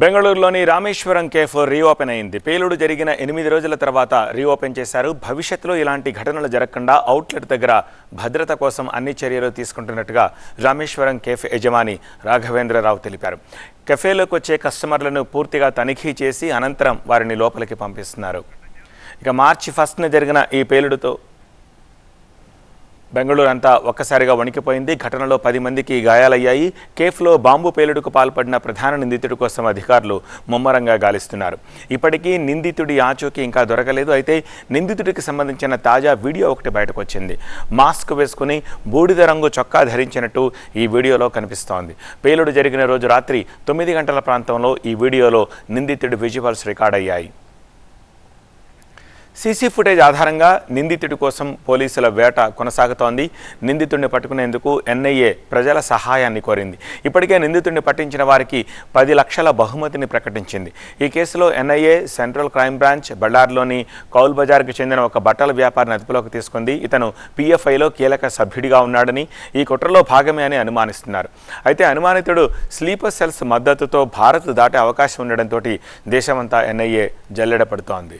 బెంగళూరులోని Rameswaram cafe reopen అయింది. పేలుడు జరిగిన ఎనిమిది రోజుల తర్వాత రీఓపెన్ చేశారు. భవిష్యత్తులో ఇలాంటి ఘటనలు జరగకుండా అవుట్లెట్ దగ్గర భద్రత కోసం అన్ని చర్యలు తీసుకుంటున్నట్టుగా రామేశ్వరం కేఫ్ యజమాని రాఘవేంద్రరావు తెలిపారు. కెఫేలోకి వచ్చే కస్టమర్లను పూర్తిగా తనిఖీ చేసి అనంతరం వారిని లోపలికి పంపిస్తున్నారు. ఇక మార్చి ఫస్ట్న జరిగిన ఈ పేలుడుతో బెంగళూరు అంతా ఒక్కసారిగా వణికిపోయింది. ఘటనలో పది మందికి గాయాలయ్యాయి. కేఫ్లో బాంబు పేలుడుకు పాల్పడిన ప్రధాన నిందితుడి కోసం అధికారులు ముమ్మరంగా గాలిస్తున్నారు. ఇప్పటికీ నిందితుడి ఆచూకీ ఇంకా దొరకలేదు. అయితే నిందితుడికి సంబంధించిన తాజా వీడియో ఒకటి బయటకు వచ్చింది. మాస్క్ వేసుకుని బూడిద రంగు చొక్కా ధరించినట్టు ఈ వీడియోలో కనిపిస్తోంది. పేలుడు జరిగిన రోజు రాత్రి తొమ్మిది గంటల ప్రాంతంలో ఈ వీడియోలో నిందితుడి విజువల్స్ రికార్డ్ అయ్యాయి సీసీ ఫుటేజ్ ఆధారంగా నిందితుడి కోసం పోలీసుల వేట కొనసాగుతోంది. నిందితుడిని పట్టుకునేందుకు ఎన్ఐఏ ప్రజల సహాయాన్ని కోరింది. ఇప్పటికే నిందితుడిని పట్టించిన వారికి పది లక్షల బహుమతిని ప్రకటించింది. ఈ కేసులో ఎన్ఐఏ సెంట్రల్ క్రైమ్ బ్రాంచ్ బళ్ళార్లోని కౌల్ బజార్కు చెందిన ఒక బట్టల వ్యాపారిని అదుపులోకి తీసుకుంది. ఇతను పీఎఫ్ఐలో కీలక సభ్యుడిగా ఉన్నాడని ఈ కుట్రలో భాగమే అని అనుమానిస్తున్నారు. అయితే అనుమానితుడు స్లీపర్ సెల్స్ మద్దతుతో భారత్ దాటే అవకాశం ఉండడంతో దేశమంతా ఎన్ఐఏ జల్లెడ పడుతోంది.